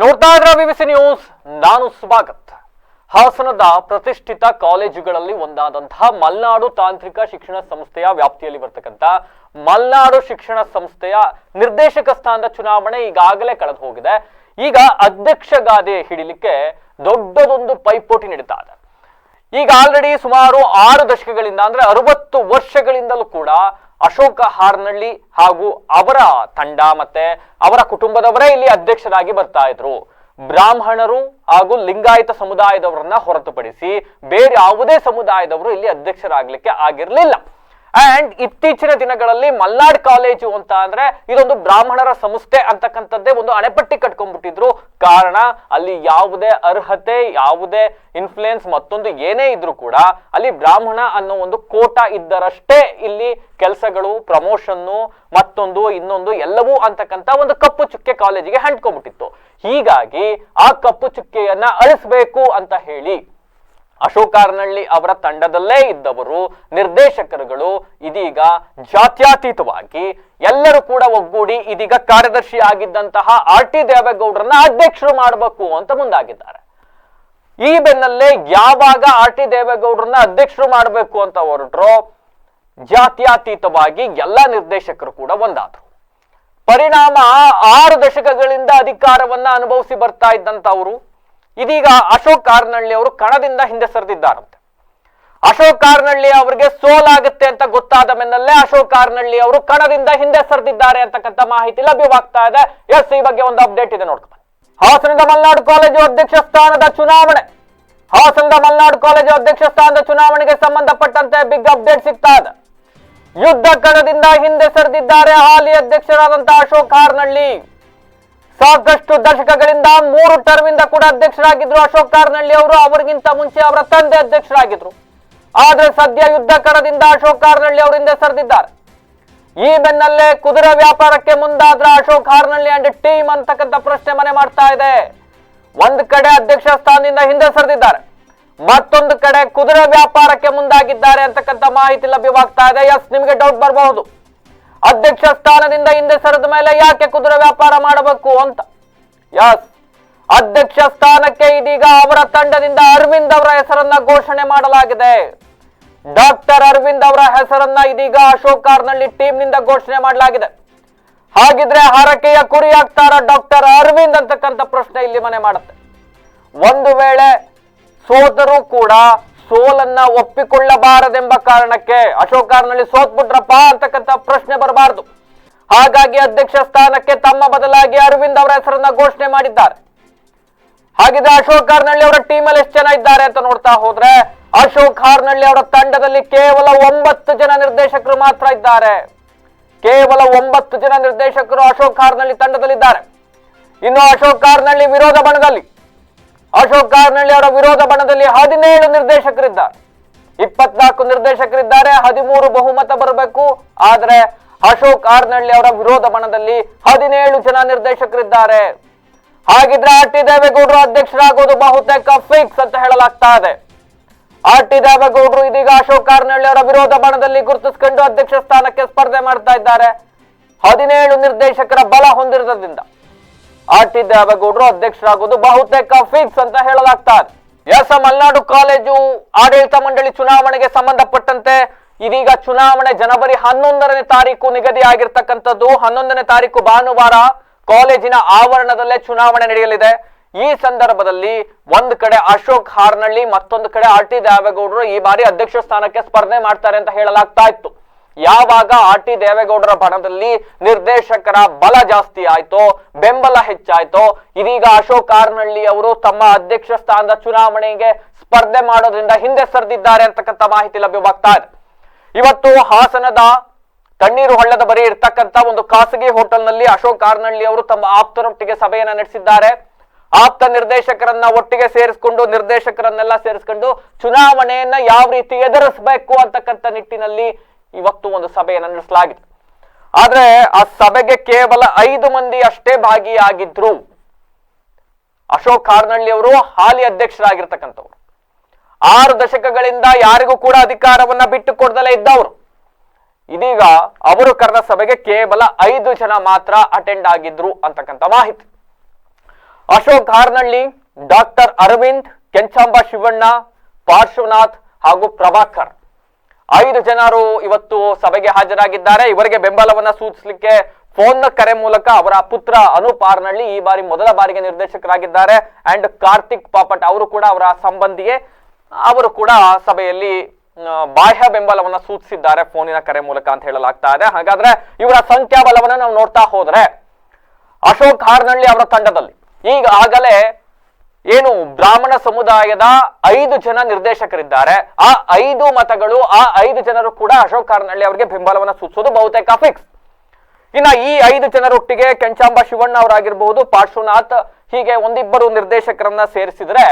ನೋಡ್ತಾ ಇದ್ರ BBC news ನಾನು ಸ್ವಾಗತ್ ಹಾಸನದ ಪ್ರತಿಷ್ಠಿತ ಕಾಲೇಜುಗಳಲ್ಲಿ ಒಂದಾದಂತಹ ಮಲ್ನಾಡು ತಾಂತ್ರಿಕ ಶಿಕ್ಷಣ ಸಂಸ್ಥೆಯ ವ್ಯಾಪ್ತಿಯಲ್ಲಿ ಬರ್ತಕ್ಕಂಥ ಮಲ್ನಾಡು ಶಿಕ್ಷಣ ಸಂಸ್ಥೆಯ ನಿರ್ದೇಶಕ ಸ್ಥಾನದ ಚುನಾವಣೆ ಈಗಾಗಲೇ ಕಳೆದು ಹೋಗಿದೆ. ಈಗ ಅಧ್ಯಕ್ಷ ಗಾದೆ ಹಿಡಿಲಿಕ್ಕೆ ದೊಡ್ಡದೊಂದು ಪೈಪೋಟಿ ನಡೀತಾ ಇದೆ. ಈಗ ಆಲ್ರೆಡಿ ಸುಮಾರು ಆರು ದಶಕಗಳಿಂದ, ಅಂದ್ರೆ ಅರವತ್ತು ವರ್ಷಗಳಿಂದಲೂ ಕೂಡ ಅಶೋಕ ಹಾರ್ನಳ್ಳಿ ಹಾಗೂ ಅವರ ತಂಡ ಮತ್ತೆ ಅವರ ಕುಟುಂಬದವರೇ ಇಲ್ಲಿ ಅಧ್ಯಕ್ಷರಾಗಿ ಬರ್ತಾ ಇದ್ರು. ಬ್ರಾಹ್ಮಣರು ಹಾಗೂ ಲಿಂಗಾಯತ ಸಮುದಾಯದವರನ್ನ ಹೊರತುಪಡಿಸಿ ಬೇರೆ ಯಾವುದೇ ಸಮುದಾಯದವರು ಇಲ್ಲಿ ಅಧ್ಯಕ್ಷರಾಗ್ಲಿಕ್ಕೆ ಆಗಿರ್ಲಿಲ್ಲ. ಅಂಡ್ ಇತ್ತೀಚಿನ ದಿನಗಳಲ್ಲಿ ಮಲ್ನಾಡ್ ಕಾಲೇಜು ಅಂತ ಅಂದ್ರೆ ಇದೊಂದು ಬ್ರಾಹ್ಮಣರ ಸಂಸ್ಥೆ ಅಂತಕ್ಕಂಥದ್ದೇ ಒಂದು ಅಣೆಪಟ್ಟಿ ಕಟ್ಕೊಂಡ್ಬಿಟ್ಟಿದ್ರು. ಕಾರಣ ಅಲ್ಲಿ ಯಾವುದೇ ಅರ್ಹತೆ, ಯಾವುದೇ ಇನ್ಫ್ಲುಯೆನ್ಸ್ ಮತ್ತೊಂದು ಏನೇ ಇದ್ರೂ ಕೂಡ ಅಲ್ಲಿ ಬ್ರಾಹ್ಮಣ ಅನ್ನೋ ಒಂದು ಕೋಟ ಇದ್ದರಷ್ಟೇ ಇಲ್ಲಿ ಕೆಲಸಗಳು ಪ್ರಮೋಷನ್ನು ಮತ್ತೊಂದು, ಇನ್ನೊಂದು ಎಲ್ಲವೂ ಅಂತಕ್ಕಂಥ ಒಂದು ಕಪ್ಪು ಚುಕ್ಕೆ ಕಾಲೇಜಿಗೆ ಹಂಟ್ಕೊಂಡ್ಬಿಟ್ಟಿತ್ತು ಹೀಗಾಗಿ ಆ ಕಪ್ಪು ಚುಕ್ಕೆಯನ್ನ ಅಳಿಸ್ಬೇಕು ಅಂತ ಹೇಳಿ ಅಶೋಕ್ ಕಾರ್ನಳ್ಳಿ ಅವರ ತಂಡದಲ್ಲೇ ಇದ್ದವರು ನಿರ್ದೇಶಕರುಗಳು ಇದೀಗ ಜಾತ್ಯಾತೀತವಾಗಿ ಎಲ್ಲರೂ ಕೂಡ ಒಗ್ಗೂಡಿ ಇದೀಗ ಕಾರ್ಯದರ್ಶಿ ಆಗಿದ್ದಂತಹ ಆರ್ ಟಿ ದೇವೇಗೌಡರನ್ನ ಅಧ್ಯಕ್ಷರು ಮಾಡಬೇಕು ಅಂತ ಮುಂದಾಗಿದ್ದಾರೆ. ಈ ಬೆನ್ನಲ್ಲೇ ಯಾವಾಗ ಆರ್ ಟಿ ದೇವೇಗೌಡರನ್ನ ಅಧ್ಯಕ್ಷರು ಮಾಡಬೇಕು ಅಂತ ಹೊರಟ್ರೋ ಜಾತ್ಯಾತೀತವಾಗಿ ಎಲ್ಲ ನಿರ್ದೇಶಕರು ಕೂಡ ಒಂದಾದ್ರು. ಪರಿಣಾಮ ಆರು ದಶಕಗಳಿಂದ ಅಧಿಕಾರವನ್ನ ಅನುಭವಿಸಿ ಬರ್ತಾ ಇದ್ದಂತವರು ಇದೀಗ ಅಶೋಕ್ ಕಾರ್ನಳ್ಳಿ ಅವರು ಕಣದಿಂದ ಹಿಂದೆ ಸರಿದಿದ್ದಾರಂತೆ. ಅಶೋಕ್ ಕಾರ್ನಳ್ಳಿ ಅವರಿಗೆ ಸೋಲಾಗುತ್ತೆ ಅಂತ ಗೊತ್ತಾದ ಬೆನ್ನಲ್ಲೇ ಅಶೋಕ್ ಕಾರ್ನಳ್ಳಿ ಅವರು ಕಣದಿಂದ ಹಿಂದೆ ಸರಿದಿದ್ದಾರೆ ಅಂತಕ್ಕಂಥ ಮಾಹಿತಿ ಲಭ್ಯವಾಗ್ತಾ ಇದೆ. ಎಸ್, ಈ ಬಗ್ಗೆ ಒಂದು ಅಪ್ಡೇಟ್ ಇದೆ ನೋಡ್ಕೊಂಡು ಹಾಸನದ ಮಲ್ನಾಡು ಕಾಲೇಜು ಅಧ್ಯಕ್ಷ ಸ್ಥಾನದ ಚುನಾವಣೆ. ಹಾಸನದ ಮಲ್ನಾಡು ಕಾಲೇಜು ಅಧ್ಯಕ್ಷ ಸ್ಥಾನದ ಚುನಾವಣೆಗೆ ಸಂಬಂಧಪಟ್ಟಂತೆ ಬಿಗ್ ಅಪ್ಡೇಟ್ ಸಿಗ್ತಾ ಇದೆ. ಯುದ್ಧ ಕಣದಿಂದ ಹಿಂದೆ ಸರಿದಿದ್ದಾರೆ ಹಾಲಿ ಅಧ್ಯಕ್ಷರಾದಂತಹ ಅಶೋಕ್ ಹಾರ್ನಳ್ಳಿ ಸಾಕಷ್ಟು ದಶಕಗಳಿಂದ ಮೂರು ಟರ್ಮ್ ಇಂದ ಕೂಡ ಅಧ್ಯಕ್ಷರಾಗಿದ್ರು ಅಶೋಕ್ ಕಾರ್ನಳ್ಳಿ ಅವರು, ಅವರಿಗಿಂತ ಮುಂಚೆ ಅವರ ತಂದೆ ಅಧ್ಯಕ್ಷರಾಗಿದ್ರು. ಆದ್ರೆ ಸದ್ಯ ಯುದ್ಧ ಕರದಿಂದ ಅಶೋಕ್ ಕಾರ್ನಳ್ಳಿ ಅವರು ಹಿಂದೆ ಸರಿದಿದ್ದಾರೆ. ಈ ಬೆನ್ನಲ್ಲೇ ಕುದುರೆ ವ್ಯಾಪಾರಕ್ಕೆ ಮುಂದಾದ್ರ ಅಶೋಕ್ ಕಾರ್ನಳ್ಳಿ ಅಂಡ್ ಟೀಮ್ ಅಂತಕ್ಕಂಥ ಪ್ರಶ್ನೆ ಮನೆ ಮಾಡ್ತಾ ಇದೆ. ಒಂದ್ ಕಡೆ ಅಧ್ಯಕ್ಷ ಸ್ಥಾನದಿಂದ ಹಿಂದೆ ಸರಿದಿದ್ದಾರೆ. ಮತ್ತೊಂದು ಕಡೆ ಕುದುರೆ ವ್ಯಾಪಾರಕ್ಕೆ ಮುಂದಾಗಿದ್ದಾರೆ ಅಂತಕ್ಕಂಥ ಮಾಹಿತಿ ಲಭ್ಯವಾಗ್ತಾ ಇದೆ. ಎಸ್ ನಿಮಗೆ ಡೌಟ್ ಬರಬಹುದು. ಅಧ್ಯಕ್ಷ ಸ್ಥಾನದಿಂದ ಹಿಂದೆ ಸರಿದ ಮೇಲೆ ಯಾಕೆ ಕುದುರೆ ವ್ಯಾಪಾರ ಮಾಡಬೇಕು ಅಂತ? ಯಸ್ ಅಧ್ಯಕ್ಷ ಸ್ಥಾನಕ್ಕೆ ಇದೀಗ ಅವರ ತಂಡದಿಂದ ಅರವಿಂದ್ ಅವರ ಹೆಸರನ್ನ ಘೋಷಣೆ ಮಾಡಲಾಗಿದೆ. ಡಾಕ್ಟರ್ ಅರವಿಂದ್ ಅವರ ಹೆಸರನ್ನ ಇದೀಗ ಅಶೋಕ್ ಕಾರ್ನಳ್ಳಿ ಟೀಮ್ನಿಂದ ಘೋಷಣೆ ಮಾಡಲಾಗಿದೆ. ಹಾಗಿದ್ರೆ ಹರಕೆಯ ಕುರಿ ಆಗ್ತಾರ ಡಾಕ್ಟರ್ ಅರವಿಂದ್ ಅಂತಕ್ಕಂಥ ಪ್ರಶ್ನೆ ಇಲ್ಲಿ ಮನೆ ಮಾಡುತ್ತೆ. ಒಂದು ವೇಳೆ ಸೋತರೂ ಕೂಡ ಸೋಲನ್ನ ಒಪ್ಪಿಕೊಳ್ಳಬಾರದೆಂಬ ಕಾರಣಕ್ಕೆ ಅಶೋಕ್ ಕಾರ್ನಳ್ಳಿ ಸೋತ್ಬಿಟ್ರಪ್ಪ ಅಂತಕ್ಕಂಥ ಪ್ರಶ್ನೆ ಬರಬಾರದು. ಹಾಗಾಗಿ ಅಧ್ಯಕ್ಷ ಸ್ಥಾನಕ್ಕೆ ತಮ್ಮ ಬದಲಾಗಿ ಅರವಿಂದ್ ಅವರ ಹೆಸರನ್ನ ಘೋಷಣೆ ಮಾಡಿದ್ದಾರೆ. ಹಾಗಿದ್ರೆ ಅಶೋಕ್ ಕಾರ್ನಳ್ಳಿ ಅವರ ಅಲ್ಲಿ ಎಷ್ಟು ಜನ ಇದ್ದಾರೆ ಅಂತ ನೋಡ್ತಾ ಹೋದ್ರೆ ಅಶೋಕ್ ಕಾರ್ನಳ್ಳಿ ಅವರ ತಂಡದಲ್ಲಿ ಕೇವಲ ಒಂಬತ್ತು ಜನ ನಿರ್ದೇಶಕರು ಮಾತ್ರ ಇದ್ದಾರೆ. ಕೇವಲ ಒಂಬತ್ತು ಜನ ನಿರ್ದೇಶಕರು ಅಶೋಕ್ ಹಾರ್ನಳ್ಳಿ ತಂಡದಲ್ಲಿದ್ದಾರೆ. ಇನ್ನು ಅಶೋಕ್ ಕಾರ್ನಳ್ಳಿ ವಿರೋಧ ಬಣದಲ್ಲಿ ಅಶೋಕ್ ಕಾರ್ನಳ್ಳಿ ಅವರ ವಿರೋಧ ಬಣದಲ್ಲಿ ಹದಿನೇಳು ನಿರ್ದೇಶಕರಿದ್ದಾರೆ ಇಪ್ಪತ್ನಾಲ್ಕು ನಿರ್ದೇಶಕರಿದ್ದಾರೆ, ಹದಿಮೂರು ಬಹುಮತ ಬರಬೇಕು. ಆದ್ರೆ ಅಶೋಕ್ ಕಾರ್ನಳ್ಳಿ ಅವರ ವಿರೋಧ ಬಣದಲ್ಲಿ ಹದಿನೇಳು ಜನ ನಿರ್ದೇಶಕರಿದ್ದಾರೆ. ಹಾಗಿದ್ರೆ ಆರ್ ಟಿ ದೇವೇಗೌಡರು ಅಧ್ಯಕ್ಷರಾಗೋದು ಬಹುತೇಕ ಫಿಕ್ಸ್ ಅಂತ ಹೇಳಲಾಗ್ತಾ ಇದೆ. ಆರ್ ಟಿ ದೇವೇಗೌಡರು ಇದೀಗ ಅಶೋಕ್ ಕಾರ್ನಳ್ಳಿ ಅವರ ವಿರೋಧ ಬಣದಲ್ಲಿ ಗುರುತಿಸಿಕೊಂಡು ಅಧ್ಯಕ್ಷ ಸ್ಥಾನಕ್ಕೆ ಸ್ಪರ್ಧೆ ಮಾಡ್ತಾ ಇದ್ದಾರೆ. ಹದಿನೇಳು ನಿರ್ದೇಶಕರ ಬಲ ಹೊಂದಿರೋದ್ರಿಂದ. ಆರ್ ಟಿ ದೇವೇಗೌಡರು ಅಧ್ಯಕ್ಷರಾಗುವುದು ಬಹುತೇಕ ಫಿಕ್ಸ್ ಅಂತ ಹೇಳಲಾಗ್ತಾ ಇದೆ ಎಸ್ ಮಲ್ನಾಡು ಕಾಲೇಜು ಆಡಳಿತ ಮಂಡಳಿ ಚುನಾವಣೆಗೆ ಸಂಬಂಧಪಟ್ಟಂತೆ ಇದೀಗ ಚುನಾವಣೆ ಜನವರಿ ಹನ್ನೊಂದನೇ ತಾರೀಕು ನಿಗದಿ ಆಗಿರ್ತಕ್ಕಂಥದ್ದು ಹನ್ನೊಂದನೇ ತಾರೀಕು ಭಾನುವಾರ ಕಾಲೇಜಿನ ಆವರಣದಲ್ಲೇ ಚುನಾವಣೆ ನಡೆಯಲಿದೆ. ಈ ಸಂದರ್ಭದಲ್ಲಿ ಒಂದು ಕಡೆ ಅಶೋಕ್ ಹಾರ್ನಳ್ಳಿ, ಮತ್ತೊಂದು ಕಡೆ ಆರ್ ಟಿ ದೇವೇಗೌಡರು ಈ ಬಾರಿ ಅಧ್ಯಕ್ಷ ಸ್ಥಾನಕ್ಕೆ ಸ್ಪರ್ಧೆ ಮಾಡ್ತಾರೆ ಅಂತ ಹೇಳಲಾಗ್ತಾ ಇತ್ತು. ಯಾವಾಗ ಆರ್ ಟಿ ದೇವೇಗೌಡರ ಬಣದಲ್ಲಿ ನಿರ್ದೇಶಕರ ಬಲ ಜಾಸ್ತಿ ಆಯ್ತೋ, ಬೆಂಬಲ ಹೆಚ್ಚಾಯ್ತೋ, ಇದೀಗ ಅಶೋಕ್ ಕಾರ್ನಳ್ಳಿ ಅವರು ತಮ್ಮ ಅಧ್ಯಕ್ಷ ಸ್ಥಾನದ ಚುನಾವಣೆಗೆ ಸ್ಪರ್ಧೆ ಮಾಡೋದ್ರಿಂದ ಹಿಂದೆ ಸರಿದಿದ್ದಾರೆ ಅಂತಕ್ಕಂಥ ಮಾಹಿತಿ ಲಭ್ಯವಾಗ್ತಾ ಇದೆ. ಇವತ್ತು ಹಾಸನದ ತಣ್ಣೀರು ಹಳ್ಳದ ಬರಿ ಇರ್ತಕ್ಕಂಥ ಒಂದು ಖಾಸಗಿ ಹೋಟೆಲ್ನಲ್ಲಿ ಅಶೋಕ್ ಕಾರ್ನಳ್ಳಿ ಅವರು ತಮ್ಮ ಆಪ್ತರೊಟ್ಟಿಗೆ ಸಭೆಯನ್ನ ನಡೆಸಿದ್ದಾರೆ. ಆಪ್ತ ನಿರ್ದೇಶಕರನ್ನ ಒಟ್ಟಿಗೆ ಸೇರಿಸ್ಕೊಂಡು, ನಿರ್ದೇಶಕರನ್ನೆಲ್ಲ ಸೇರಿಸ್ಕೊಂಡು ಚುನಾವಣೆಯನ್ನ ಯಾವ ರೀತಿ ಎದುರಿಸಬೇಕು ಅಂತಕ್ಕಂಥ ನಿಟ್ಟಿನಲ್ಲಿ ಇವತ್ತು ಒಂದು ಸಭೆಯನ್ನು ನಡೆಸಲಾಗಿದೆ. ಆದ್ರೆ ಆ ಸಭೆಗೆ ಕೇವಲ ಐದು ಮಂದಿ ಅಷ್ಟೇ ಭಾಗಿಯಾಗಿದ್ರು. ಅಶೋಕ್ ಕಾರ್ನಳ್ಳಿ ಅವರು ಹಾಲಿ ಅಧ್ಯಕ್ಷರಾಗಿರ್ತಕ್ಕಂಥವ್ರು. ಆರು ದಶಕಗಳಿಂದ ಯಾರಿಗೂ ಕೂಡ ಅಧಿಕಾರವನ್ನ ಬಿಟ್ಟು ಕೊಡದಲ್ಲೇ ಇದ್ದವರು. ಇದೀಗ ಅವರು ಕರೆದ ಸಭೆಗೆ ಕೇವಲ ಐದು ಜನ ಮಾತ್ರ ಅಟೆಂಡ್ ಆಗಿದ್ರು ಅಂತಕ್ಕಂಥ ಮಾಹಿತಿ. ಅಶೋಕ್ ಕಾರ್ನಳ್ಳಿ ಡಾಕ್ಟರ್ ಅರವಿಂದ್, ಕೆಂಚಾಂಬ ಶಿವಣ್ಣ, ಪಾರ್ಶ್ವನಾಥ್ ಹಾಗೂ ಪ್ರಭಾಕರ್. ಐದು ಜನರು ಇವತ್ತು ಸಭೆಗೆ ಹಾಜರಾಗಿದ್ದಾರೆ. ಇವರಿಗೆ ಬೆಂಬಲವನ್ನ ಸೂಚಿಸಲಿಕ್ಕೆ ಫೋನ್ ಕರೆ ಮೂಲಕ ಅವರ ಪುತ್ರ ಅನೂಪ್ ಆರ್ನಳ್ಳಿ ಈ ಬಾರಿ ಮೊದಲ ಬಾರಿಗೆ ನಿರ್ದೇಶಕರಾಗಿದ್ದಾರೆ. ಅಂಡ್ ಕಾರ್ತಿಕ್ ಪಾಪಟ್ ಅವರು ಕೂಡ ಅವರ ಸಂಬಂಧಿಯೇ. ಅವರು ಕೂಡ ಸಭೆಯಲ್ಲಿ ಬಾಹ್ಯ ಬೆಂಬಲವನ್ನ ಸೂಚಿಸಿದ್ದಾರೆ ಫೋನಿನ ಕರೆ ಮೂಲಕ ಅಂತ ಹೇಳಲಾಗ್ತಾ ಇದೆ. ಹಾಗಾದ್ರೆ ಇವರ ಸಂಖ್ಯಾಬಲವನ್ನ ನಾವು ನೋಡ್ತಾ ಹೋದ್ರೆ ಅಶೋಕ್ ಆರ್ನಳ್ಳಿ ಅವರ ತಂಡದಲ್ಲಿ ಈಗಾಗಲೇ ಏನು ಬ್ರಾಹ್ಮಣ ಸಮುದಾಯದ ಐದು ಜನ ನಿರ್ದೇಶಕರಿದ್ದಾರೆ. ಆ ಐದು ಮತಗಳು, ಆ ಐದು ಜನರು ಕೂಡ ಅಶೋಕ್ ಕಾರ್ನಳ್ಳಿ ಅವರಿಗೆ ಬೆಂಬಲವನ್ನು ಸೂಚಿಸೋದು ಬಹುತೇಕ ಫಿಕ್ಸ್ ಇನ್ನ ಈ ಐದು ಜನರೊಟ್ಟಿಗೆ ಕೆಂಚಾಂಬ ಶಿವಣ್ಣ ಅವರಾಗಿರ್ಬಹುದು, ಪಾರ್ಶ್ವನಾಥ್ ಹೀಗೆ ಒಂದಿಬ್ಬರು ನಿರ್ದೇಶಕರನ್ನ ಸೇರಿಸಿದ್ರೆ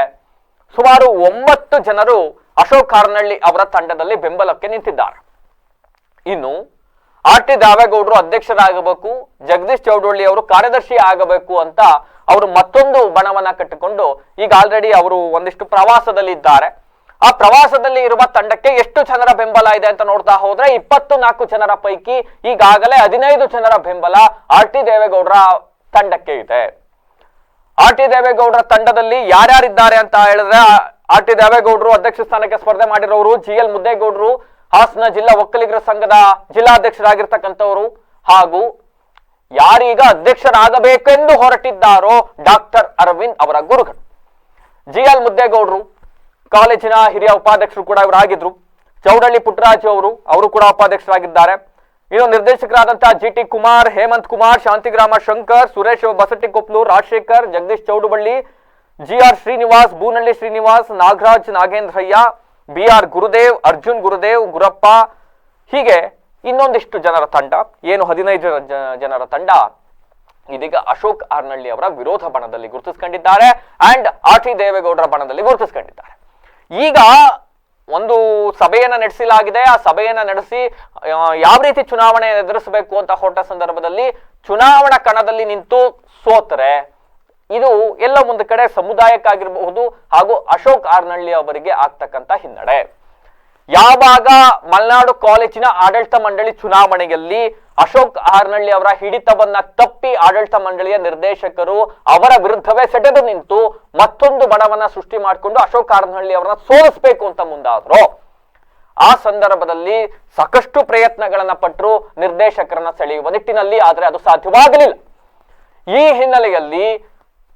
ಸುಮಾರು ಒಂಬತ್ತು ಜನರು ಅಶೋಕ್ ಕಾರ್ನಳ್ಳಿ ಅವರ ತಂಡದಲ್ಲಿ ಬೆಂಬಲಕ್ಕೆ ನಿಂತಿದ್ದಾರೆ. ಇನ್ನು ಆರ್ ಟಿ ದಾವೇಗೌಡರು ಅಧ್ಯಕ್ಷರಾಗಬೇಕು, ಜಗದೀಶ್ ಚೌಡೊಳ್ಳಿ ಅವರು ಕಾರ್ಯದರ್ಶಿ ಆಗಬೇಕು ಅಂತ ಅವರು ಮತ್ತೊಂದು ಬಣವನ್ನ ಕಟ್ಟಿಕೊಂಡು ಈಗ ಆಲ್ರೆಡಿ ಅವರು ಒಂದಿಷ್ಟು ಪ್ರವಾಸದಲ್ಲಿ ಇದ್ದಾರೆ. ಆ ಪ್ರವಾಸದಲ್ಲಿ ಇರುವ ತಂಡಕ್ಕೆ ಎಷ್ಟು ಜನರ ಬೆಂಬಲ ಇದೆ ಅಂತ ನೋಡ್ತಾ ಹೋದ್ರೆ ಇಪ್ಪತ್ತು ನಾಲ್ಕು ಜನರ ಪೈಕಿ ಈಗಾಗಲೇ ಹದಿನೈದು ಜನರ ಬೆಂಬಲ ಆರ್ ಟಿ ದೇವೇಗೌಡರ ತಂಡಕ್ಕೆ ಇದೆ. ಆರ್ ಟಿ ದೇವೇಗೌಡರ ತಂಡದಲ್ಲಿ ಯಾರ್ಯಾರಿದ್ದಾರೆ ಅಂತ ಹೇಳಿದ್ರೆ ಆರ್ ಟಿ ದೇವೇಗೌಡರು ಅಧ್ಯಕ್ಷ ಸ್ಥಾನಕ್ಕೆ ಸ್ಪರ್ಧೆ ಮಾಡಿರೋರು ಜಿ ಎಲ್ ಮುದ್ದೇಗೌಡರು, ಹಾಸನ ಜಿಲ್ಲಾ ಒಕ್ಕಲಿಗರ ಸಂಘದ ಜಿಲ್ಲಾಧ್ಯಕ್ಷರಾಗಿರ್ತಕ್ಕಂಥವ್ರು ಹಾಗೂ ಯಾರೀಗ ಅಧ್ಯಕ್ಷರಾಗಬೇಕೆಂದು ಹೊರಟಿದ್ದಾರೋ ಡಾಕ್ಟರ್ ಅರವಿಂದ್ ಅವರ ಗುರುಗಳು. ಜಿ ಎಲ್ ಮುದ್ದೇಗೌಡರು, ಕಾಲೇಜಿನ ಹಿರಿಯ ಉಪಾಧ್ಯಕ್ಷರು ಕೂಡ ಇವರಾಗಿದ್ರು. ಚೌಡಳ್ಳಿ ಪುಟ್ಟರಾಜು ಅವರು ಅವರು ಕೂಡ ಉಪಾಧ್ಯಕ್ಷರಾಗಿದ್ದಾರೆ. ಇನ್ನು ನಿರ್ದೇಶಕರಾದಂತಹ G T Kumar, Hemant Kumar, Shantigrama Shankar, Suresh Basattikoplu Rajashekar, Jagadish Choudaballi G R Srinivas, Boonalli Srinivas, Nagaraj Nagendraiah, B R Gurudev, Arjun Gurudev, Gurappa ಹೀಗೆ ಇನ್ನೊಂದಿಷ್ಟು ಜನರ ತಂಡ, ಏನು ಹದಿನೈದು ಜನ- ಜನರ ತಂಡ, ಇದೀಗ ಅಶೋಕ್ ಆರ್ನಳ್ಳಿ ಅವರ ವಿರೋಧ ಬಣದಲ್ಲಿ ಗುರುತಿಸ್ಕೊಂಡಿದ್ದಾರೆ ಅಂಡ್ ಆರ್ ಟಿ ದೇವೇಗೌಡರ ಬಣದಲ್ಲಿ ಗುರುತಿಸ್ಕೊಂಡಿದ್ದಾರೆ. ಈಗ ಒಂದು ಸಭೆಯನ್ನ ನಡೆಸಲಾಗಿದೆ. ಆ ಸಭೆಯನ್ನ ನಡೆಸಿ ಯಾವ ರೀತಿ ಚುನಾವಣೆ ಎದುರಿಸಬೇಕು ಅಂತ ಹೊರಟ ಸಂದರ್ಭದಲ್ಲಿ ಚುನಾವಣಾ ಕಣದಲ್ಲಿ ನಿಂತು ಸೋತರೆ, ಇದು ಎಲ್ಲ ಒಂದು ಕಡೆ ಸಮುದಾಯಕ್ಕಾಗಿರಬಹುದು ಹಾಗೂ ಅಶೋಕ್ ಆರ್ನಳ್ಳಿ ಅವರಿಗೆ ಆಗ್ತಕ್ಕಂತ ಹಿನ್ನಡೆ. ಯಾವಾಗ ಮಲೆನಾಡು ಕಾಲೇಜಿನ ಆಡಳಿತ ಮಂಡಳಿ ಚುನಾವಣೆಯಲ್ಲಿ ಅಶೋಕ್ ಆರ್ನಳ್ಳಿ ಅವರ ಹಿಡಿತವನ್ನ ತಪ್ಪಿ ಆಡಳಿತ ಮಂಡಳಿಯ ನಿರ್ದೇಶಕರು ಅವರ ವಿರುದ್ಧವೇ ಸೆಟೆದು ನಿಂತು ಮತ್ತೊಂದು ಬಣವನ್ನ ಸೃಷ್ಟಿ ಮಾಡಿಕೊಂಡು ಅಶೋಕ್ ಆರ್ನಹಳ್ಳಿ ಅವರನ್ನ ಸೋಲಿಸಬೇಕು ಅಂತ ಮುಂದಾದ್ರು. ಆ ಸಂದರ್ಭದಲ್ಲಿ ಸಾಕಷ್ಟು ಪ್ರಯತ್ನಗಳನ್ನ ಪಟ್ಟರು ನಿರ್ದೇಶಕರನ್ನ ಸೆಳೆಯುವ ನಿಟ್ಟಿನಲ್ಲಿ ಆದರೆ ಅದು ಸಾಧ್ಯವಾಗಲಿಲ್ಲ. ಈ ಹಿನ್ನೆಲೆಯಲ್ಲಿ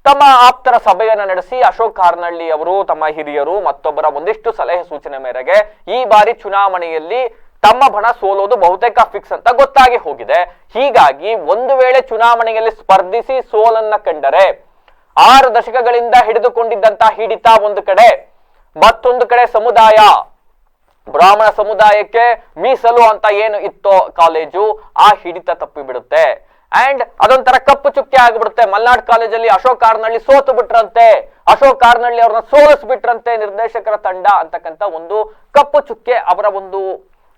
ತಮ್ಮ ಆಪ್ತರ ಸಭೆಯನ್ನ ನಡೆಸಿ ಅಶೋಕ್ ಕಾರ್ನಳ್ಳಿ ಅವರು, ತಮ್ಮ ಹಿರಿಯರು, ಮತ್ತೊಬ್ಬರ ಒಂದಿಷ್ಟು ಸಲಹೆ ಸೂಚನೆ ಮೇರೆಗೆ ಈ ಬಾರಿ ಚುನಾವಣೆಯಲ್ಲಿ ತಮ್ಮ ಬಣ ಸೋಲೋದು ಬಹುತೇಕ ಫಿಕ್ಸ್ ಅಂತ ಗೊತ್ತಾಗಿ ಹೋಗಿದೆ. ಹೀಗಾಗಿ ಒಂದು ವೇಳೆ ಚುನಾವಣೆಯಲ್ಲಿ ಸ್ಪರ್ಧಿಸಿ ಸೋಲನ್ನ ಕಂಡರೆ ಆರು ದಶಕಗಳಿಂದ ಹಿಡಿದುಕೊಂಡಿದ್ದಂತ ಹಿಡಿತ ಒಂದು ಕಡೆ, ಮತ್ತೊಂದು ಕಡೆ ಸಮುದಾಯ, ಬ್ರಾಹ್ಮಣ ಸಮುದಾಯಕ್ಕೆ ಮೀಸಲು ಅಂತ ಏನು ಇತ್ತೋ ಕಾಲೇಜು ಆ ಹಿಡಿತ ತಪ್ಪಿ ಬಿಡುತ್ತೆ ಅಂಡ್ ಅದೊಂಥರ ಕಪ್ಪು ಚುಕ್ಕೆ ಆಗ್ಬಿಡುತ್ತೆ. ಮಲ್ನಾಡ್ ಕಾಲೇಜಲ್ಲಿ ಅಶೋಕ್ ಕಾರ್ನಳ್ಳಿ ಸೋತು ಬಿಟ್ರಂತೆ. ಅಶೋಕ್ ಕಾರ್ನಳ್ಳಿ ಅವ್ರನ್ನ ಸೋಲಿಸ್ಬಿಟ್ರಂತೆ ನಿರ್ದೇಶಕರ ತಂಡ ಅಂತಕ್ಕಂಥ ಒಂದು ಕಪ್ಪು ಚುಕ್ಕೆ ಅವರ ಒಂದು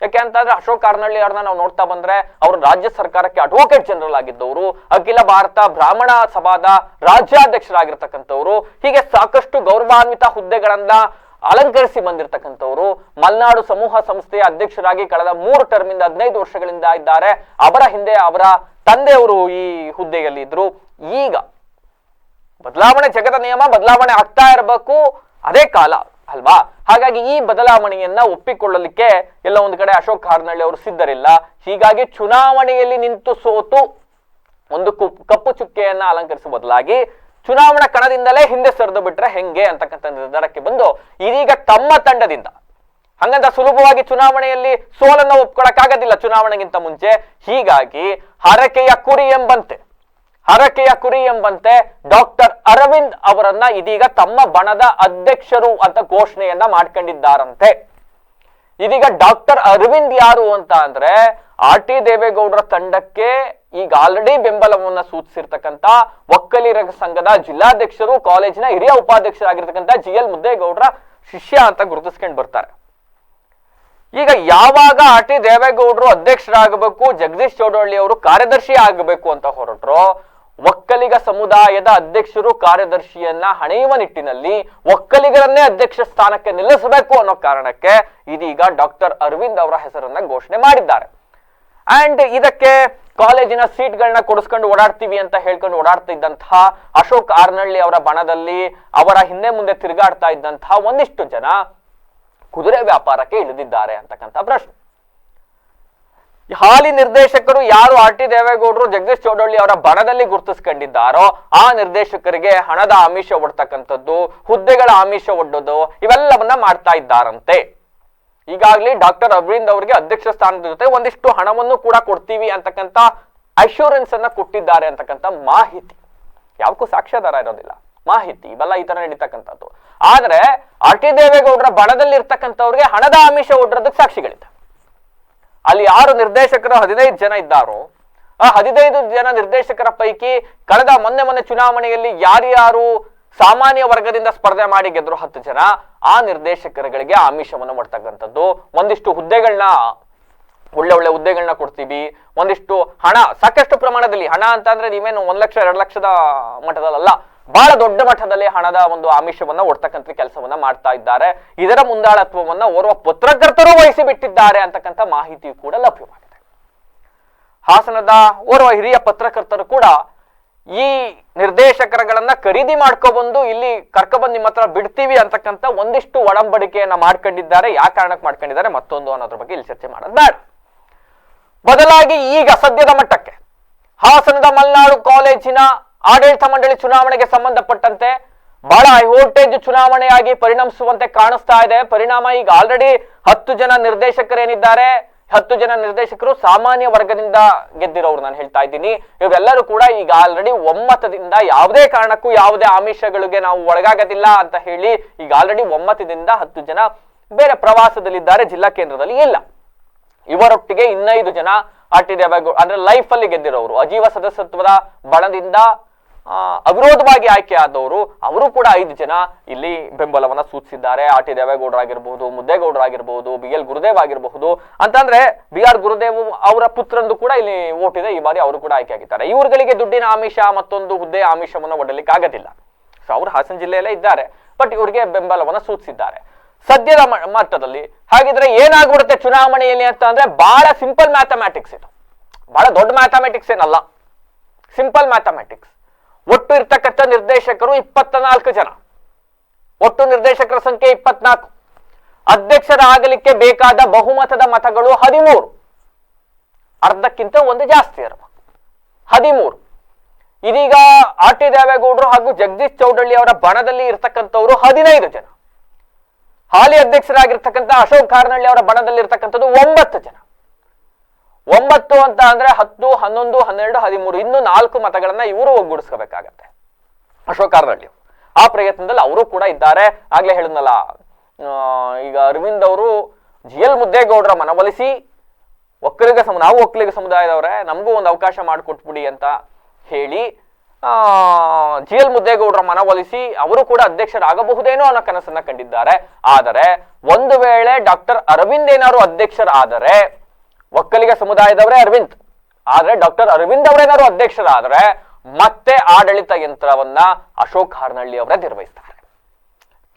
ಯಾಕೆ ಅಂತಂದ್ರೆ ಅಶೋಕ್ ಕಾರ್ನಳ್ಳಿ ಅವ್ರನ್ನ ನಾವು ನೋಡ್ತಾ ಬಂದ್ರೆ ಅವರು ರಾಜ್ಯ ಸರ್ಕಾರಕ್ಕೆ ಅಡ್ವೊಕೇಟ್ ಜನರಲ್ ಆಗಿದ್ದವರು, ಅಖಿಲ ಭಾರತ ಬ್ರಾಹ್ಮಣ ಸಭಾದ ರಾಜ್ಯಾಧ್ಯಕ್ಷರಾಗಿರ್ತಕ್ಕಂಥವ್ರು, ಹೀಗೆ ಸಾಕಷ್ಟು ಗೌರವಾನ್ವಿತ ಹುದ್ದೆಗಳನ್ನ ಅಲಂಕರಿಸಿ ಬಂದಿರತಕ್ಕಂಥವ್ರು. ಮಲ್ನಾಡು ಸಮೂಹ ಸಂಸ್ಥೆಯ ಅಧ್ಯಕ್ಷರಾಗಿ ಕಳೆದ ಮೂರು ಟರ್ಮ್ ಇಂದ ಹದಿನೈದು ವರ್ಷಗಳಿಂದ ಇದ್ದಾರೆ. ಅವರ ಹಿಂದೆ ಅವರ ತಂದೆಯವರು ಈ ಹುದ್ದೆಯಲ್ಲಿ ಇದ್ರು. ಈಗ ಬದಲಾವಣೆ ಜಗದ ನಿಯಮ ಬದಲಾವಣೆ ಆಗ್ತಾ ಇರಬೇಕು. ಅದೇ ಕಾಲ, ಅಲ್ವಾ? ಹಾಗಾಗಿ ಈ ಬದಲಾವಣೆಯನ್ನ ಒಪ್ಪಿಕೊಳ್ಳಲಿಕ್ಕೆ ಎಲ್ಲ ಒಂದು ಕಡೆ ಅಶೋಕ್ ಕಾರ್ನಳ್ಳಿ ಅವರು ಸಿದ್ಧರಿಲ್ಲ. ಹೀಗಾಗಿ ಚುನಾವಣೆಯಲ್ಲಿ ನಿಂತು ಸೋತು ಒಂದು ಕಪ್ಪು ಚುಕ್ಕೆಯನ್ನ ಅಲಂಕರಿಸುವ ಬದಲಾಗಿ ಚುನಾವಣಾ ಕಣದಿಂದಲೇ ಹಿಂದೆ ಸರಿದು ಬಿಟ್ರೆ ಹೆಂಗೆ ಅಂತಕ್ಕಂಥ ನಿರ್ಧಾರಕ್ಕೆ ಬಂದು ಇದೀಗ ತಮ್ಮ ತಂಡದಿಂದ ಹಂಗಂತ ಸುಲಭವಾಗಿ ಚುನಾವಣೆಯಲ್ಲಿ ಸೋಲನ್ನು ಒಪ್ಕೊಳಕ್ಕಾಗೋದಿಲ್ಲ. ಚುನಾವಣೆಗಿಂತ ಮುಂಚೆ ಹೀಗಾಗಿ ಹರಕೆಯ ಕುರಿ ಎಂಬಂತೆ, ಹರಕೆಯ ಕುರಿ ಎಂಬಂತೆ ಡಾಕ್ಟರ್ ಅರವಿಂದ್ ಅವರನ್ನ ಇದೀಗ ತಮ್ಮ ಬಣದ ಅಧ್ಯಕ್ಷರು ಅಂತ ಘೋಷಣೆಯನ್ನ ಮಾಡ್ಕೊಂಡಿದ್ದಾರಂತೆ. ಇದೀಗ ಡಾಕ್ಟರ್ ಅರವಿಂದ್ ಯಾರು ಅಂತ ಅಂದ್ರೆ ಆರ್ ಟಿ ದೇವೇಗೌಡರ ತಂಡಕ್ಕೆ ಈಗ ಆಲ್ರೆಡಿ ಬೆಂಬಲವನ್ನ ಸೂಚಿಸಿರ್ತಕ್ಕಂಥ ಒಕ್ಕಲಿಗರ ಸಂಘದ ಜಿಲ್ಲಾಧ್ಯಕ್ಷರು, ಕಾಲೇಜಿನ ಹಿರಿಯ ಉಪಾಧ್ಯಕ್ಷರಾಗಿರ್ತಕ್ಕಂಥ ಜಿ ಎಲ್ ಮುದ್ದೇಗೌಡರ ಶಿಷ್ಯ ಅಂತ ಗುರುತಿಸ್ಕೊಂಡು ಬರ್ತಾರೆ. ಈಗ ಯಾವಾಗ ಆರ್ ಟಿ ದೇವೇಗೌಡರು ಅಧ್ಯಕ್ಷರಾಗಬೇಕು, ಜಗದೀಶ್ ಚೌಡಳ್ಳಿ ಅವರು ಕಾರ್ಯದರ್ಶಿ ಆಗಬೇಕು ಅಂತ ಹೊರಟ್ರು, ಒಕ್ಕಲಿಗ ಸಮುದಾಯದ ಅಧ್ಯಕ್ಷರು ಕಾರ್ಯದರ್ಶಿಯನ್ನ ಹಣೆಯುವ ನಿಟ್ಟಿನಲ್ಲಿ ಒಕ್ಕಲಿಗರನ್ನೇ ಅಧ್ಯಕ್ಷ ಸ್ಥಾನಕ್ಕೆ ನಿಲ್ಲಿಸಬೇಕು ಅನ್ನೋ ಕಾರಣಕ್ಕೆ ಇದೀಗ ಡಾಕ್ಟರ್ ಅರವಿಂದ್ ಅವರ ಹೆಸರನ್ನ ಘೋಷಣೆ ಮಾಡಿದ್ದಾರೆ. ಅಂಡ್ ಇದಕ್ಕೆ ಕಾಲೇಜಿನ ಸೀಟ್ಗಳನ್ನ ಕೊಡಿಸ್ಕೊಂಡು ಓಡಾಡ್ತೀವಿ ಅಂತ ಹೇಳ್ಕೊಂಡು ಓಡಾಡ್ತಿದ್ದಂತಹ ಅಶೋಕ್ ಆರ್ನಳ್ಳಿ ಅವರ ಬಣದಲ್ಲಿ ಅವರ ಹಿಂದೆ ಮುಂದೆ ತಿರುಗಾಡ್ತಾ ಇದ್ದಂತಹ ಒಂದಿಷ್ಟು ಜನ ಕುದುರೆ ವ್ಯಾಪಾರಕ್ಕೆ ಇಳಿದಿದ್ದಾರೆ ಅಂತಕ್ಕಂಥ ಪ್ರಶ್ನೆ. ಹಾಲಿ ನಿರ್ದೇಶಕರು ಯಾರು ಆರ್ ಟಿ ದೇವೇಗೌಡರು ಜಗದೀಶ್ ಚೌಡಳ್ಳಿ ಅವರ ಬಣದಲ್ಲಿ ಗುರುತಿಸ್ಕೊಂಡಿದ್ದಾರೋ, ಆ ನಿರ್ದೇಶಕರಿಗೆ ಹಣದ ಆಮಿಷ ಒಡ್ತಕ್ಕಂಥದ್ದು, ಹುದ್ದೆಗಳ ಆಮಿಷ ಒಡ್ಡೋದು, ಇವೆಲ್ಲವನ್ನ ಮಾಡ್ತಾ ಇದ್ದಾರಂತೆ. ಈಗಾಗಲೇ ಡಾಕ್ಟರ್ ಅರವಿಂದ್ ಅವರಿಗೆ ಅಧ್ಯಕ್ಷ ಸ್ಥಾನದ ಜೊತೆ ಒಂದಿಷ್ಟು ಹಣವನ್ನು ಕೂಡ ಕೊಡ್ತೀವಿ ಅಂತಕ್ಕಂಥ ಅಶ್ಯೂರೆನ್ಸ್ ಅನ್ನ ಕೊಟ್ಟಿದ್ದಾರೆ ಅಂತಕ್ಕಂಥ ಮಾಹಿತಿ. ಯಾವಕ್ಕೂ ಸಾಕ್ಷ್ಯಾಧಾರ ಇರೋದಿಲ್ಲ. ಮಾಹಿತಿ, ಇವೆಲ್ಲ ಈ ತರ ನಡೀತಕ್ಕಂಥದ್ದು. ಆದ್ರೆ ಆರ್ ಟಿ ದೇವೇಗೌಡರ ಬಣದಲ್ಲಿ ಇರ್ತಕ್ಕಂಥವ್ರಿಗೆ ಹಣದ ಆಮಿಷ ಒಡ್ರದಕ್ಕೆ ಸಾಕ್ಷಿಗಳಿದೆ. ಅಲ್ಲಿ ಯಾರು ನಿರ್ದೇಶಕರು ಹದಿನೈದು ಜನ ಇದ್ದಾರೋ, ಆ ಹದಿನೈದು ಜನ ನಿರ್ದೇಶಕರ ಪೈಕಿ ಕಳೆದ ಮೊನ್ನೆ ಮೊನ್ನೆ ಚುನಾವಣೆಯಲ್ಲಿ ಯಾರ್ಯಾರು ಸಾಮಾನ್ಯ ವರ್ಗದಿಂದ ಸ್ಪರ್ಧೆ ಮಾಡಿ ಗೆದ್ರು ಹತ್ತು ಜನ, ಆ ನಿರ್ದೇಶಕರುಗಳಿಗೆ ಆಮಿಷವನ್ನು ಮಾಡ್ತಕ್ಕಂಥದ್ದು. ಒಂದಿಷ್ಟು ಹುದ್ದೆಗಳನ್ನ ಒಳ್ಳೆ ಒಳ್ಳೆ ಹುದ್ದೆಗಳನ್ನ ಕೊಡ್ತೀವಿ. ಒಂದಿಷ್ಟು ಹಣ, ಸಾಕಷ್ಟು ಪ್ರಮಾಣದಲ್ಲಿ ಹಣ ಅಂತ ಅಂದ್ರೆ ನೀವೇನು ಒಂದ್ ಲಕ್ಷ, ಎರಡು ಲಕ್ಷದ ಮಟ್ಟದಲ್ಲ ಬಹಳ ದೊಡ್ಡ ಮಟ್ಟದಲ್ಲಿ ಹಣದ ಒಂದು ಆಮಿಷವನ್ನ ಒಡ್ತಕ್ಕಂಥ ಕೆಲಸವನ್ನ ಮಾಡ್ತಾ ಇದ್ದಾರೆ. ಇದರ ಮುಂದಾಳತ್ವವನ್ನ ಓರ್ವ ಪತ್ರಕರ್ತರು ವಹಿಸಿ ಬಿಟ್ಟಿದ್ದಾರೆ ಅಂತಕ್ಕಂಥ ಮಾಹಿತಿಯು ಕೂಡ ಲಭ್ಯವಾಗಿದೆ. ಹಾಸನದ ಓರ್ವ ಹಿರಿಯ ಪತ್ರಕರ್ತರು ಕೂಡ ಈ ನಿರ್ದೇಶಕರಗಳನ್ನ ಖರೀದಿ ಮಾಡ್ಕೊಬಂದು ಇಲ್ಲಿ ಕರ್ಕೊಬಂದು ನಿಮ್ಮ ಹತ್ರ ಬಿಡ್ತೀವಿ ಅಂತಕ್ಕಂಥ ಒಂದಿಷ್ಟು ಒಡಂಬಡಿಕೆಯನ್ನ ಮಾಡ್ಕೊಂಡಿದ್ದಾರೆ. ಯಾವ ಕಾರಣಕ್ಕೆ ಮಾಡ್ಕೊಂಡಿದ್ದಾರೆ? ಮತ್ತೊಂದು ಅನ್ನೋದ್ರ ಬಗ್ಗೆ ಇಲ್ಲಿ ಚರ್ಚೆ ಮಾಡೋದು ಬದಲಾಗಿ ಈಗ ಸದ್ಯದ ಮಟ್ಟಕ್ಕೆ ಹಾಸನದ ಮಲ್ನಾಡು ಕಾಲೇಜಿನ ಆಡಳಿತ ಮಂಡಳಿ ಚುನಾವಣೆಗೆ ಸಂಬಂಧಪಟ್ಟಂತೆ ಬಹಳ ಹೈ ವೋಲ್ಟೇಜ್ ಚುನಾವಣೆಯಾಗಿ ಪರಿಣಮಿಸುವಂತೆ ಕಾಣಿಸ್ತಾ ಇದೆ. ಪರಿಣಾಮ ಈಗ ಆಲ್ರೆಡಿ ಹತ್ತು ಜನ ನಿರ್ದೇಶಕರೇನಿದ್ದಾರೆ. ಹತ್ತು ಜನ ನಿರ್ದೇಶಕರು ಸಾಮಾನ್ಯ ವರ್ಗದಿಂದ ಗೆದ್ದಿರೋರು ನಾನು ಹೇಳ್ತಾ ಇದ್ದೀನಿ. ಇವರೆಲ್ಲರೂ ಕೂಡ ಈಗ ಆಲ್ರೆಡಿ ಒಮ್ಮತದಿಂದ ಯಾವುದೇ ಕಾರಣಕ್ಕೂ ಯಾವುದೇ ಆಮಿಷಗಳಿಗೆ ನಾವು ಒಳಗಾಗದಿಲ್ಲ ಅಂತ ಹೇಳಿ ಈಗ ಆಲ್ರೆಡಿ ಒಮ್ಮತದಿಂದ ಹತ್ತು ಜನ ಬೇರೆ ಪ್ರವಾಸದಲ್ಲಿದ್ದಾರೆ, ಜಿಲ್ಲಾ ಕೇಂದ್ರದಲ್ಲಿ ಇಲ್ಲ. ಇವರೊಟ್ಟಿಗೆ ಇನ್ನೈದು ಜನ ಆರ್ ಟಿ ದೇವೇಗೌಡ ಅಂದ್ರೆ ಲೈಫ್ ಅಲ್ಲಿ ಗೆದ್ದಿರೋರು, ಅಜೀವ ಸದಸ್ಯತ್ವದ ಬಣದಿಂದ ಅವಿರೋಧವಾಗಿ ಆಯ್ಕೆ ಆದವರು, ಅವರು ಕೂಡ ಐದು ಜನ ಇಲ್ಲಿ ಬೆಂಬಲವನ್ನ ಸೂಚಿಸಿದ್ದಾರೆ. ಆರ್ ಟಿ ದೇವೇಗೌಡರಾಗಿರ್ಬಹುದು ಮುದ್ದೇಗೌಡರಾಗಿರ್ಬಹುದು ಬಿ ಎಲ್ ಗುರುದೇವ್ ಆಗಿರಬಹುದು. ಅಂತಂದ್ರೆ ಬಿ ಆರ್ ಗುರುದೇವ್ ಅವರ ಪುತ್ರಂದು ಕೂಡ ಇಲ್ಲಿ ಓಟ್ ಇದೆ. ಈ ಬಾರಿ ಅವರು ಕೂಡ ಆಯ್ಕೆ ಆಗಿದ್ದಾರೆ. ಇವರುಗಳಿಗೆ ದುಡ್ಡಿನ ಆಮಿಷ ಮತ್ತೊಂದು ಹುದ್ದೆ ಆಮಿಷವನ್ನು ಒಡ್ಡಲಿಕ್ಕೆ ಆಗದಿಲ್ಲ. ಸೊ ಅವರು ಹಾಸನ ಜಿಲ್ಲೆಯಲ್ಲೇ ಇದ್ದಾರೆ. ಬಟ್ ಇವರಿಗೆ ಬೆಂಬಲವನ್ನ ಸೂಚಿಸಿದ್ದಾರೆ. ಸದ್ಯದ ಮಟ್ಟದಲ್ಲಿ ಹಾಗಿದ್ರೆ ಏನಾಗ್ಬಿಡುತ್ತೆ ಚುನಾವಣೆಯಲ್ಲಿ ಅಂತ ಅಂದ್ರೆ ಬಹಳ ಸಿಂಪಲ್ ಮ್ಯಾಥಮ್ಯಾಟಿಕ್ಸ್ ಇದು. ಬಹಳ ದೊಡ್ಡ ಮ್ಯಾಥಮೆಟಿಕ್ಸ್ ಏನಲ್ಲ. ಸಿಂಪಲ್ ಮ್ಯಾಥಮೆಟಿಕ್ಸ್ ಒಟ್ಟು ಇರ್ತಕ್ಕಂಥ ನಿರ್ದೇಶಕರು ಇಪ್ಪತ್ತ ನಾಲ್ಕು ಜನ. ಒಟ್ಟು ನಿರ್ದೇಶಕರ ಸಂಖ್ಯೆ ಇಪ್ಪತ್ನಾಲ್ಕು. ಅಧ್ಯಕ್ಷರಾಗಲಿಕ್ಕೆ ಬೇಕಾದ ಬಹುಮತದ ಮತಗಳು ಹದಿಮೂರು. ಅರ್ಧಕ್ಕಿಂತ ಒಂದು ಜಾಸ್ತಿ ಇರಬೇಕು. ಹದಿಮೂರು. ಇದೀಗ ಆರ್ ಟಿ ದೇವೇಗೌಡರು ಹಾಗೂ ಜಗದೀಶ್ ಚೌಡಳ್ಳಿ ಅವರ ಬಣದಲ್ಲಿ ಇರ್ತಕ್ಕಂಥವ್ರು ಹದಿನೈದು ಜನ. ಹಾಲಿ ಅಧ್ಯಕ್ಷರಾಗಿರ್ತಕ್ಕಂಥ ಅಶೋಕ್ ಕಾರ್ನಳ್ಳಿ ಅವರ ಬಣದಲ್ಲಿ ಇರ್ತಕ್ಕಂಥದ್ದು ಒಂಬತ್ತು ಜನ. ಒಂಬತ್ತು ಅಂತ ಅಂದ್ರೆ ಹತ್ತು, ಹನ್ನೊಂದು, ಹನ್ನೆರಡು, ಹದಿಮೂರು, ಇನ್ನು ನಾಲ್ಕು ಮತಗಳನ್ನ ಇವರು ಒಗ್ಗೂಡಿಸ್ಕೋಬೇಕಾಗತ್ತೆ. ಅಶೋಕ್ ಆ ಪ್ರಯತ್ನದಲ್ಲಿ ಅವರು ಕೂಡ ಇದ್ದಾರೆ. ಆಗ್ಲೇ ಹೇಳಿದ್ನಲ್ಲ ಈಗ ಅರವಿಂದ್ ಅವರು ಜಿ ಎಲ್ ಮುದ್ದೇಗೌಡರ ಮನವೊಲಿಸಿ ಒಕ್ಕಲಿಗ ಸಮ ನಾವು ಒಕ್ಕಲಿಗ ಸಮುದಾಯದವರೇ, ನಮಗೂ ಒಂದು ಅವಕಾಶ ಮಾಡಿಕೊಟ್ಬಿಡಿ ಅಂತ ಹೇಳಿ ಜಿ ಎಲ್ ಮುದ್ದೇಗೌಡರ ಮನವೊಲಿಸಿ ಅವರು ಕೂಡ ಅಧ್ಯಕ್ಷರಾಗಬಹುದೇನೋ ಅನ್ನೋ ಕನಸನ್ನ ಕಂಡಿದ್ದಾರೆ. ಆದರೆ ಒಂದು ವೇಳೆ ಡಾಕ್ಟರ್ ಅರವಿಂದ್ ಏನಾದ್ರು ಅಧ್ಯಕ್ಷರಾದರೆ ಒಕ್ಕಲಿಗ ಸಮುದಾಯದವರೇ ಅರವಿಂದ್. ಆದ್ರೆ ಡಾಕ್ಟರ್ ಅರವಿಂದ್ ಅವರೇನಾದ್ರು ಅಧ್ಯಕ್ಷರಾದ್ರೆ ಮತ್ತೆ ಆಡಳಿತ ಯಂತ್ರವನ್ನ ಅಶೋಕ್ ಹಾರ್ನಳ್ಳಿ ಅವರೇ ನಿರ್ವಹಿಸ್ತಾರೆ.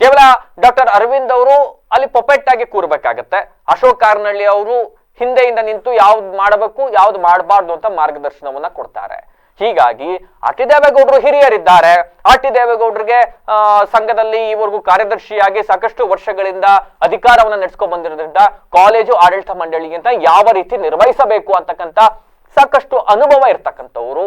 ಕೇವಲ ಡಾಕ್ಟರ್ ಅರವಿಂದ್ ಅವರು ಅಲ್ಲಿ ಪೊಪೆಟ್ ಆಗಿ ಕೂರ್ಬೇಕಾಗತ್ತೆ. ಅಶೋಕ್ ಕಾರ್ನಳ್ಳಿ ಅವರು ಹಿಂದೆಯಿಂದ ನಿಂತು ಯಾವ್ದು ಮಾಡಬೇಕು, ಯಾವ್ದು ಮಾಡಬಾರ್ದು ಅಂತ ಮಾರ್ಗದರ್ಶನವನ್ನ ಕೊಡ್ತಾರೆ. ಹೀಗಾಗಿ ಅಟ್ಟಿ ದೇವೇಗೌಡರು ಹಿರಿಯರಿದ್ದಾರೆ. ಅಟ್ಟಿ ದೇವೇಗೌಡರಿಗೆ ಸಂಘದಲ್ಲಿ ಈವರೆಗೂ ಕಾರ್ಯದರ್ಶಿಯಾಗಿ ಸಾಕಷ್ಟು ವರ್ಷಗಳಿಂದ ಅಧಿಕಾರವನ್ನ ನಡೆಸ್ಕೊಂಡ್ ಬಂದಿರೋದ್ರಿಂದ ಕಾಲೇಜು ಆಡಳಿತ ಮಂಡಳಿಗಿಂತ ಯಾವ ರೀತಿ ನಿರ್ವಹಿಸಬೇಕು ಅಂತಕ್ಕಂಥ ಸಾಕಷ್ಟು ಅನುಭವ ಇರ್ತಕ್ಕಂಥವ್ರು.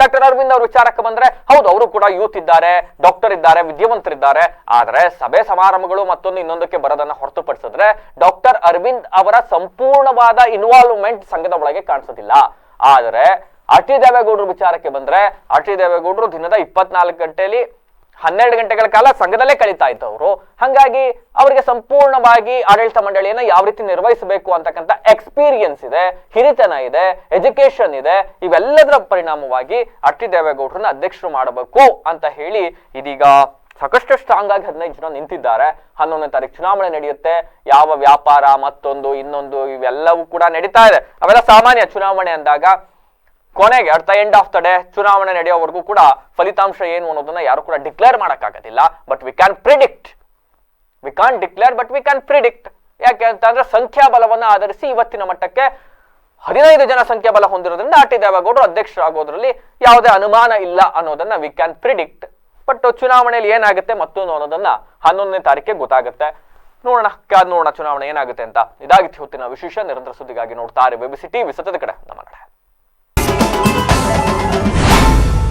ಡಾಕ್ಟರ್ ಅರವಿಂದ್ ಅವ್ರ ವಿಚಾರಕ್ಕೆ ಬಂದ್ರೆ, ಹೌದು, ಅವರು ಕೂಡ ಯೂತ್ ಇದ್ದಾರೆ, ಡಾಕ್ಟರ್ ಇದ್ದಾರೆ, ವಿದ್ಯಾವಂತರಿದ್ದಾರೆ. ಆದ್ರೆ ಸಭೆ ಸಮಾರಂಭಗಳು ಮತ್ತೊಂದು ಇನ್ನೊಂದಕ್ಕೆ ಬರೋದನ್ನ ಹೊರತುಪಡಿಸಿದ್ರೆ ಡಾಕ್ಟರ್ ಅರವಿಂದ್ ಅವರ ಸಂಪೂರ್ಣವಾದ ಇನ್ವಾಲ್ವ್ಮೆಂಟ್ ಸಂಘದ ಒಳಗೆ ಕಾಣಿಸೋದಿಲ್ಲ. ಆದರೆ ಟಿ ದೇವೇಗೌಡರ ವಿಚಾರಕ್ಕೆ ಬಂದ್ರೆ ಟಿ ದೇವೇಗೌಡರು ದಿನದ ಇಪ್ಪತ್ನಾಲ್ಕು ಗಂಟೆಯಲ್ಲಿ ಹನ್ನೆರಡು ಗಂಟೆಗಳ ಕಾಲ ಸಂಘದಲ್ಲೇ ಕಳೀತಾ ಇದ್ದವರು. ಹಂಗಾಗಿ ಅವರಿಗೆ ಸಂಪೂರ್ಣವಾಗಿ ಆಡಳಿತ ಮಂಡಳಿಯನ್ನು ಯಾವ ರೀತಿ ನಿರ್ವಹಿಸಬೇಕು ಅಂತಕ್ಕಂಥ ಎಕ್ಸ್ಪೀರಿಯನ್ಸ್ ಇದೆ, ಹಿರಿತನ ಇದೆ ಎಜುಕೇಶನ್ ಇದೆ, ಇವೆಲ್ಲದರ ಪರಿಣಾಮವಾಗಿ ಅಟ್ಟಿ ದೇವೇಗೌಡರನ್ನ ಅಧ್ಯಕ್ಷರು ಮಾಡಬೇಕು ಅಂತ ಹೇಳಿ ಇದೀಗ ಸಾಕಷ್ಟು ಸ್ಟ್ರಾಂಗ್ ಆಗಿ ಹದಿನೈದು ಜನ ನಿಂತಿದ್ದಾರೆ. ಹನ್ನೊಂದನೇ ತಾರೀಕು ಚುನಾವಣೆ ನಡೆಯುತ್ತೆ. ಯಾವ ವ್ಯಾಪಾರ ಮತ್ತೊಂದು ಇನ್ನೊಂದು ಇವೆಲ್ಲವೂ ಕೂಡ ನಡೀತಾ ಇದೆ. ಅವೆಲ್ಲ ಸಾಮಾನ್ಯ ಚುನಾವಣೆ ಅಂದಾಗ ಕೊನೆಗೆ at the end of the day ಚುನಾವಣೆ ನಡೆಯೋವರೆಗೂ ಕೂಡ ಫಲಿತಾಂಶ ಏನು ಅನ್ನೋದನ್ನ ಯಾರು ಕೂಡ ಡಿಕ್ಲೇರ್ ಮಾಡೋಕ್ಕಾಗೋದಿಲ್ಲ. But we can predict we can declare but we can predict ಯಾಕೆ ಅಂತಂದ್ರೆ ಸಂಖ್ಯಾಬಲವನ್ನ ಆಧರಿಸಿ ಇವತ್ತಿನ ಮಟ್ಟಕ್ಕೆ ಹದಿನೈದು ಜನ ಸಂಖ್ಯಾಬಲ ಹೊಂದಿರೋದ್ರಿಂದ ಆರ್ ಟಿ ದೇವೇಗೌಡರು ಅಧ್ಯಕ್ಷರಾಗೋದ್ರಲ್ಲಿ ಯಾವುದೇ ಅನುಮಾನ ಇಲ್ಲ ಅನ್ನೋದನ್ನ ವಿ ಕ್ಯಾನ್ ಪ್ರಿಡಿಕ್ಟ್ ಬಟ್ ಚುನಾವಣೆಯಲ್ಲಿ ಏನಾಗುತ್ತೆ ಮತ್ತೊಂದು ಅನ್ನೋದನ್ನ ಹನ್ನೊಂದನೇ ತಾರೀಕಿಗೆ ಗೊತ್ತಾಗುತ್ತೆ. ನೋಡೋಣ ಕಾದ್ ನೋಡೋಣ ಚುನಾವಣೆ ಏನಾಗುತ್ತೆ ಅಂತ. ಇದಾಗಿತ್ತು ಹೊತ್ತಿನ ವಿಶೇಷ. ನಿರಂತರ ಸುದ್ದಿಗಾಗಿ ನೋಡ್ತಾರೆ ಬಿಬಿಸಿ ಟಿವಿ ಸತತ ಕಡೆ.